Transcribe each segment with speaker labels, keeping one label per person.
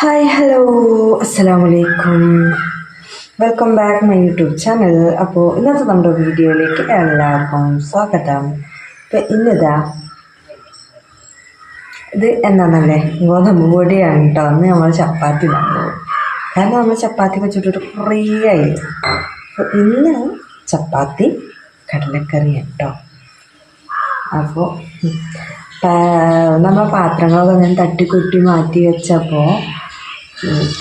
Speaker 1: Hi hello അസ്സലാമു അലൈക്കും welcome back my YouTube channel അപ്പോൾ ഇന്നത്തെ നമ്മുടെ വീഡിയോയിലേക്ക് എല്ലാവർക്കും സ്വാഗതം. ഇപ്പം ഇന്നിതാ ഇത് എന്താണെന്നല്ലേ ഗോതമ്പ് പൊടിയാണ് കേട്ടോ. അന്ന് നമ്മൾ ചപ്പാത്തി ഉണ്ടാകുന്നത് കാരണം നമ്മൾ ചപ്പാത്തി വെച്ചിട്ടൊരു കുറേ ആയി. അപ്പോൾ ഇന്ന് ചപ്പാത്തി കടലക്കറി കേട്ടോ. അപ്പോൾ നമ്മൾ പാത്രങ്ങളൊക്കെ ഇങ്ങനെ തട്ടിക്കുട്ടി മാറ്റി വെച്ചപ്പോൾ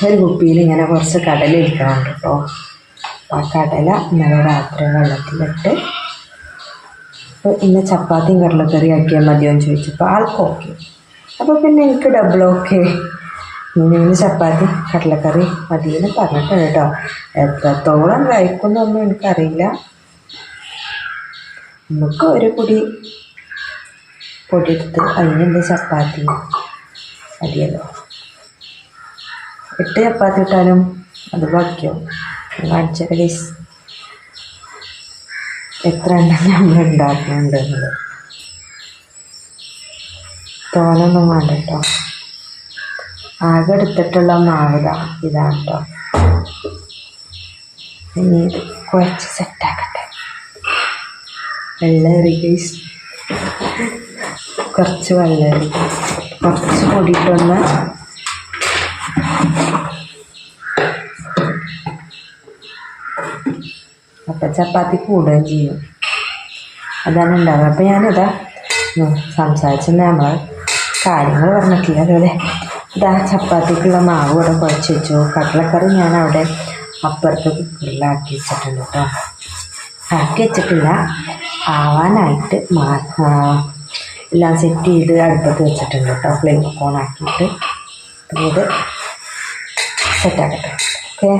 Speaker 1: ഒരു കുപ്പിയിൽ ഇങ്ങനെ കുറച്ച് കടല ഇരിക്കണുണ്ട് കേട്ടോ ആ കടല ഇന്നലെ രാത്രി വെള്ളത്തിലിട്ട് അപ്പോൾ ഇന്ന് ചപ്പാത്തിയും കടലക്കറി ആക്കിയാൽ മതിയോ എന്ന് ചോദിച്ചപ്പോൾ ആൾക്ക് ഓക്കെ അപ്പോൾ പിന്നെ എനിക്ക് ഡബിൾ ഓക്കെ ഇന്ന് ചപ്പാത്തി കടലക്കറി മതിയെന്ന് പറഞ്ഞിട്ടുണ്ട് കേട്ടോ എത്രത്തോളം കഴിക്കുന്നൊന്നും എനിക്കറിയില്ല. നമുക്ക് ഒരു പൊടി പൊടിയെടുത്ത് അതിനെന്ത് ചപ്പാത്തി മതിയല്ലോ. എട്ട് ചപ്പാത്തി ഇട്ടാലും അത് ബാക്കിയാവും. കാണിച്ച ഗൈസ് എത്ര എണ്ണം നമ്മൾ ഉണ്ടാക്കുന്നുണ്ട് എന്നത് തോനൊന്നും വേണ്ട കേട്ടോ. ആകെ എടുത്തിട്ടുള്ള മാവിത ഇതാണ് കേട്ടോ. ഇനി ഇത് കുഴച്ച് സെറ്റാക്കട്ടെ വെള്ളേറി ഗൈസ് കുറച്ച് വെള്ളേറി കുറച്ച് പൊടിയിട്ടൊന്ന് ചപ്പാത്തി കൂടുകയും ചെയ്യും. അതാണ് ഉണ്ടാകുന്നത് അപ്പം ഞാനിതാ സംസാരിച്ച് നമ്മൾ കാര്യങ്ങൾ പറഞ്ഞിട്ടില്ല അതുപോലെ ഇതാ ചപ്പാത്തിക്കുള്ള മാവ് ഇവിടെ കുഴച്ച് വെച്ചു. കടലക്കറി ഞാൻ അവിടെ അപ്പുറത്ത് കുക്കറിലാക്കി വെച്ചിട്ടുണ്ട് കേട്ടോ. ആക്കി വെച്ചിട്ടില്ല. ആവാനായിട്ട് മാ എല്ലാം സെറ്റ് ചെയ്ത് അടുപ്പത്ത് വെച്ചിട്ടുണ്ട് കേട്ടോ. ഫ്ലെയിം ഓൺ ആക്കിയിട്ട്. അപ്പോൾ ഇത് സെറ്റാക്കട്ടെ ഓക്കെ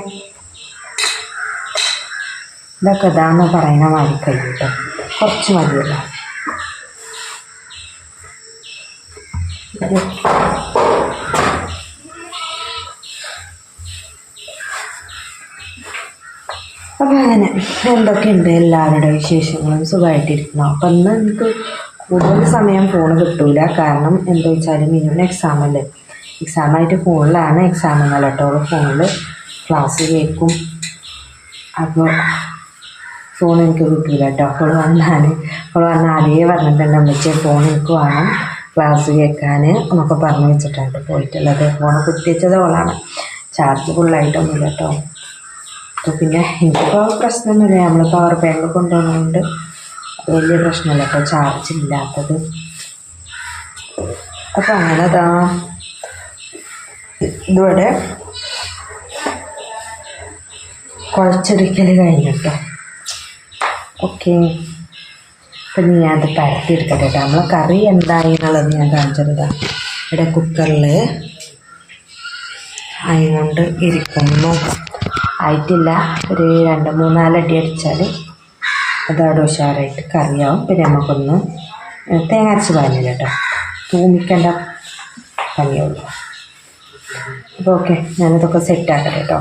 Speaker 1: ഇതൊക്കെ ഇതാന്ന് പറയുന്ന മാതിരി കഴിയും കേട്ടോ കുറച്ച് മതിയല്ലോ. അപ്പം അങ്ങനെ എന്തൊക്കെയുണ്ട് എല്ലാവരുടെ വിശേഷങ്ങളും? സുഖമായിട്ടിരിക്കണം അപ്പം ഇന്ന് എനിക്ക് കൂടുതൽ സമയം ഫോൺ കിട്ടൂല. കാരണം എന്താ വെച്ചാൽ മിനിമം എക്സാം അല്ലേ? എക്സാമായിട്ട് ഫോണിലാണ് എക്സാമുകൾ കേട്ടോ. ഫോണിൽ ക്ലാസ് കേൾക്കും. അപ്പോൾ ഫോൺ എനിക്ക് കിട്ടിയില്ല കേട്ടോ അപ്പോൾ വന്നാൽ അപ്പോൾ വന്ന അതേ പറഞ്ഞിട്ടുണ്ട് അമ്മച്ചെ ഫോൺ എനിക്ക് വേണം ക്ലാസ് കേൾക്കാൻ എന്നൊക്കെ പറഞ്ഞു വെച്ചിട്ടുണ്ട് പോയിട്ടുള്ളത്. ഫോൺ കുത്തിവെച്ചത് അവളാണ് ചാർജ് ഫുള്ളായിട്ടൊന്നുമില്ല കേട്ടോ അപ്പോൾ പിന്നെ എനിക്കിപ്പോൾ പ്രശ്നമൊന്നുമില്ല. നമ്മൾ പവർ ബാങ്ക് കൊണ്ടുപോകുന്നതുകൊണ്ട് വലിയ പ്രശ്നമില്ല ഇപ്പോൾ ചാർജ് ഇല്ലാത്തത്. അപ്പോൾ അങ്ങനെ അതാ ഇതോടെ കുഴച്ചെടുക്കൽ കഴിഞ്ഞിട്ടോ ഓക്കെ. അപ്പം നീ അത് പരത്തിയെടുക്കട്ടെ കേട്ടോ. നമ്മളെ കറി എന്തായി എന്നുള്ളത് ഞാൻ കാണിച്ചതാ ഇവിടെ കുക്കറിൽ അതുകൊണ്ട് ഇരിക്കുന്നു. ആയിട്ടില്ല. ഒരു രണ്ട് മൂന്നാലടി അടിച്ചാൽ അതവിടെ ഉഷാറായിട്ട് കറിയാവും. പിന്നെ നമുക്കൊന്ന് തേങ്ങ പാലില്ല കേട്ടോ. തൂമിക്കേണ്ട പണിയുള്ളൂ അപ്പോൾ ഓക്കെ ഞാനിതൊക്കെ സെറ്റാക്കട്ടെ കേട്ടോ.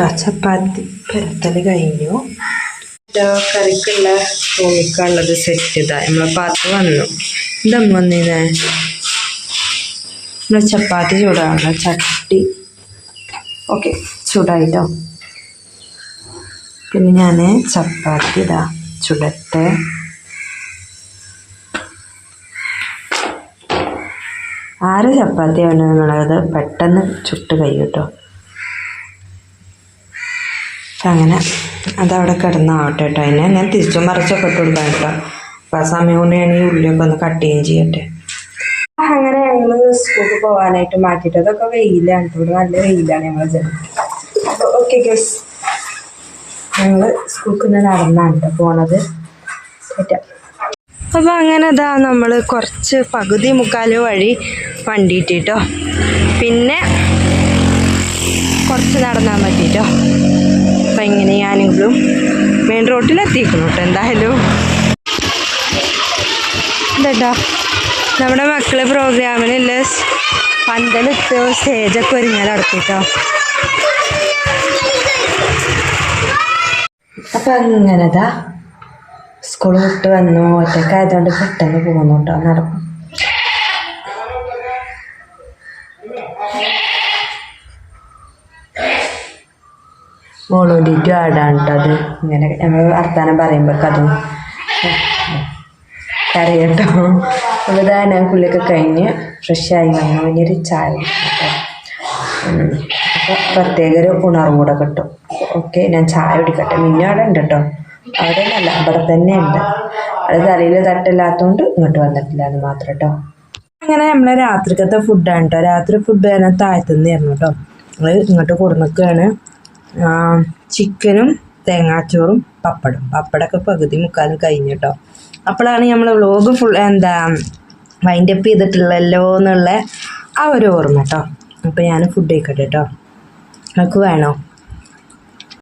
Speaker 1: കേട്ടോ ചപ്പാത്തി പരത്തൽ കഴിഞ്ഞു. കറിക്കുള്ള കോഴിക്കുള്ളത് സെറ്റ് ഇതാ നമ്മളെ പാത്രം വന്നു. എന്താ വന്നീനെ? നമ്മളെ ചപ്പാത്തി ചൂടാണ്. ചട്ടി. ഓക്കെ. ചൂടായിട്ടോ? പിന്നെ ഞാൻ ചപ്പാത്തി ഇതാ. ചുടട്ടെ. ആറ് ചപ്പാത്തി നമ്മളത് പെട്ടെന്ന് ചുട്ട് കഴിയും കേട്ടോ അപ്പം അങ്ങനെ അതവിടെ കിടന്നാവട്ടെ കേട്ടോ അതിനെ ഞാൻ തിരിച്ചും മറിച്ചൊക്കെ ഇട്ട് കൊടുക്കാം കേട്ടോ. അപ്പം ആ സമയം കൊണ്ട് ഞാൻ ഈ ഉള്ളിയൊക്കെ ഒന്ന് കട്ട് ചെയ്യുകയും ചെയ്യട്ടെ. അങ്ങനെ ഞങ്ങൾ സ്കൂളിൽ പോകാനായിട്ട് മാറ്റിയിട്ട് അതൊക്കെ വെയിലാണ് ഇവിടെ നല്ല വെയിലാണ് ഞങ്ങൾ അപ്പോൾ ഓക്കെ ഗസ് ഞങ്ങൾ സ്കൂൾക്ക് നിന്ന് നടന്നാണ് കേട്ടോ പോണത്. പറ്റാം അപ്പോൾ അങ്ങനെ ഇതാ നമ്മൾ കുറച്ച് പകുതി മുക്കാൽ വഴി വണ്ടിയിട്ടിട്ടോ പിന്നെ കുറച്ച് നടന്നാൽ മതി കേട്ടോ അപ്പം ഇങ്ങനെ ഞാനെങ്കിലും മെയിൻ റോട്ടിലെത്തിക്കണം കേട്ടോ എന്തായാലും. ഇതട്ടോ നമ്മുടെ മക്കളെ പ്രോഗ്രാമിനുള്ള പന്തലിട്ട് സ്റ്റേജൊക്കെ ഒരുങ്ങാൻ നടത്തിട്ടോ. അപ്പം അങ്ങനെതാ. സ്കൂൾ വിട്ട് വന്നു. ഒറ്റക്കായതുകൊണ്ട് പെട്ടെന്ന് പോകുന്നു കേട്ടോ. നടക്കും. മോളൂണ്ടിട്ടും ആടാണ് കേട്ടോ അത് ഇങ്ങനെ നമ്മൾ വർത്താനം പറയുമ്പോഴേക്കും അതും കറിയട്ടോ അപ്പോൾ ഇതാ ഞാൻ കുളിയൊക്കെ കഴിഞ്ഞ് ഫ്രഷായി വന്നു. ഇനിയൊരു ചായ അപ്പോൾ പ്രത്യേക ഒരു ഉണർവ് കൂടെ കിട്ടും. ഓക്കെ ഞാൻ ചായ കുടിക്കട്ടെ. മിന്നു അവിടെ ഉണ്ട് കേട്ടോ അവിടെ അല്ല അവിടെ തന്നെ ഉണ്ട്. അത് തലയിൽ തട്ടില്ലാത്തതുകൊണ്ട് ഇങ്ങോട്ട് വന്നിട്ടില്ല എന്ന് മാത്രം കേട്ടോ അങ്ങനെ നമ്മളെ രാത്രിക്കത്തെ ഫുഡാണ് കേട്ടോ രാത്രി ഫുഡ് തന്നെ താഴ്ത്തുന്നതായിരുന്നു കേട്ടോ നമ്മൾ ഇങ്ങോട്ട് കൊടുന്നിക്കുകയാണ് ചിക്കനും തേങ്ങാച്ചോറും പപ്പടം. പപ്പടമൊക്കെ പകുതി മുക്കാലും കഴിഞ്ഞു കേട്ടോ അപ്പോഴാണ് നമ്മൾ വ്ലോഗ് ഫുൾ എന്താ വൈൻഡ് അപ്പ് ചെയ്തിട്ടുള്ളല്ലോ എന്നുള്ള ആ ഒരു ഓർമ്മ കേട്ടോ അപ്പോൾ ഞാൻ ഫുഡ് കഴിക്കട്ടെ കേട്ടോ നിങ്ങൾക്ക് വേണോ?